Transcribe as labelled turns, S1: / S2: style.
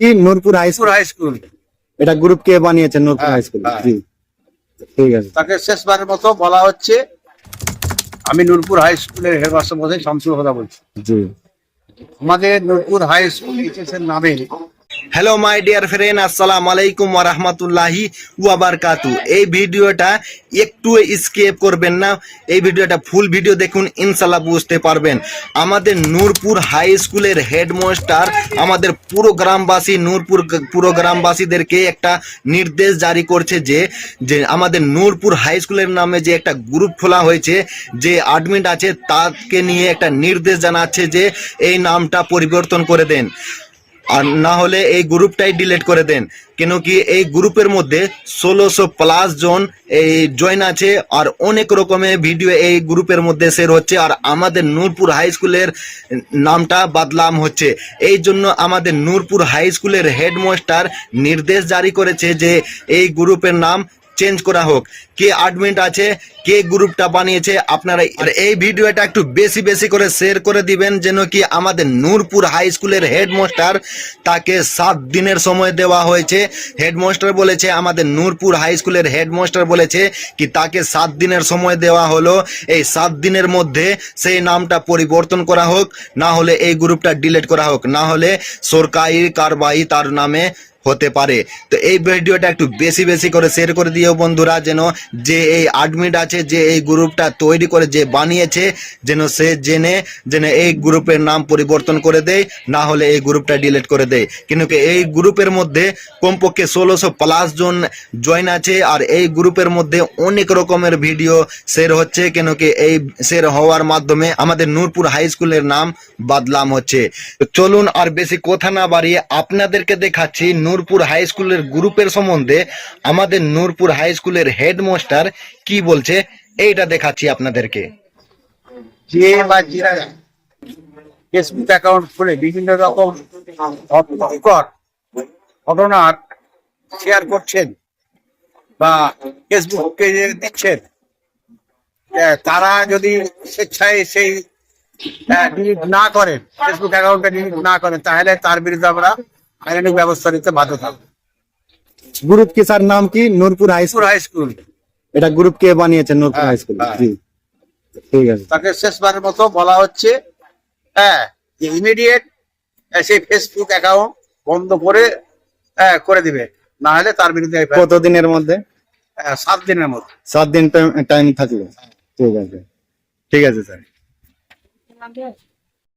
S1: কি? Nurpur high school
S2: high school
S1: এটা group কে বানিয়েছেন নূরপুর
S2: হ্যাঁ,
S1: হাই স্কুল
S2: হ্যাঁ।
S1: জি। ঠিক আছে।
S2: তাকে শেষবারের মতো বলা হচ্ছে। আমি নূরপুর হাই স্কুলের হেডমাস্টার মধ্যে শামসুল কথা বলছি।
S1: জি।
S2: আমাদের নূরপুর হাই স্কুল এইচএস এর নামে
S1: হ্যালো মাই ডিয়ার ফ্রেন্ড আসসালামু আলাইকুম ওয়া রাহমাতুল্লাহি ওয়া বারাকাতু এই ভিডিওটা একটু স্কিপ করবেন না। এই ভিডিওটা ফুল ভিডিও দেখুন, ইনশাআল্লাহ বুঝতে পারবেন। আমাদের নূরপুর হাই স্কুলের হেডমাস্টার আমাদের পুরো গ্রামবাসী, নূরপুর পুরো গ্রামবাসীদেরকে একটা নির্দেশ জারি করছে যে যে আমাদের নূরপুর হাই স্কুলের নামে যে একটা গ্রুপ খোলা হয়েছে, যে অ্যাডমিট আছে, তাকে নিয়ে একটা নির্দেশ জানাচ্ছে যে, এই নামটা পরিবর্তন করে দেন। আর না হলে এই গ্রুপটাই ডিলিট করে দেন। কেন কি এই গ্রুপের মধ্যে ষোলোশো প্লাস জন এই জয়েন আছে আর অনেক রকমের ভিডিও এই গ্রুপের মধ্যে শেয়ার হচ্ছে আর আমাদের নূরপুর হাই স্কুলের নামটা বদলাম হচ্ছে। এই জন্য আমাদের নূরপুর হাই স্কুলের হেডমাস্টার নির্দেশ জারি করেছে যে এই গ্রুপের নাম চেঞ্জ করা হোক। কে অ্যাডমিট আছে, কে গ্রুপটা বানিয়েছে, আপনারা আর এই ভিডিওটা একটু বেশি বেশি করে শেয়ার করে দিবেন, যেন কি আমাদের নূরপুর হাই স্কুলের হেডমাস্টার তাকে সাত দিনের সময় দেওয়া হয়েছে। হেডমাস্টার বলেছে, আমাদের নূরপুর হাই স্কুলের হেডমাস্টার বলেছে কি তাকে সাত দিনের সময় দেওয়া হলো। এই সাত দিনের মধ্যে সেই নামটা পরিবর্তন করা হোক, না হলে এই গ্রুপটা ডিলিট করা হোক। না হলে সরকারি কারবাই তার নামে হতে পারে। তো এই ভিডিওটা একটু বেশি বেশি করে শেয়ার করে দিও বন্ধুরা, যেন যে এই অ্যাডমিট আছে, যে এই গ্রুপটা তৈরি করে, যে বানিয়েছে, যেন সে জেনে, যেন এই গ্রুপের নাম পরিবর্তন করে দেয়, না হলে এই গ্রুপটা ডিলিট করে দেয়। কিন্তু এই গ্রুপের মধ্যে কমপক্ষে ষোলোশো প্লাস জন জয়েন আছে, আর এই গ্রুপের মধ্যে অনেক রকমের ভিডিও শেয়ার হচ্ছে। কেন কি এই শেয়ার হওয়ার মাধ্যমে আমাদের নূরপুর হাই স্কুলের নাম বদলাম হচ্ছে। চলুন আর বেশি কথা না বাড়িয়ে আপনাদেরকে দেখাচ্ছি নূরপুর হাই স্কুলের গ্রুপের সম্বন্ধে আমাদের নূরপুর হাই স্কুলের হেডমাস্টার কি বলছে, এইটা দেখাচ্ছি আপনাদেরকে।
S2: শেয়ার করছেন বা ফেসবুককে দিচ্ছেন তারা যদি স্বেচ্ছায় সেই ডিলিট না করেন ফেসবুক অ্যাকাউন্টটা ডিলিট না করেন, তাহলে তার বিরুদ্ধে আমরা আইনানুক ব্যবস্থা নিতে বাধ্য থাকব।
S1: গ্রুপ কি স্যার নাম কি? Nurpur high
S2: school high school.
S1: এটা গ্রুপ কে বানিয়েছেন নূরপুর
S2: হ্যাঁ,
S1: হাই স্কুল।
S2: হ্যাঁ।
S1: জি। ঠিক আছে।
S2: তাকে শেষবারের মতো বলা হচ্ছে হ্যাঁ যে ইমিডিয়েট সেই ফেসবুক অ্যাকাউন্ট বন্ধ করে হ্যাঁ, করে দিবে। না হলে তার বিরুদ্ধে
S1: কতদিনের মধ্যে?
S2: সাত দিনের মধ্যে।
S1: সাত দিন টাইম থাকল। ঠিক আছে। ঠিক আছে স্যার।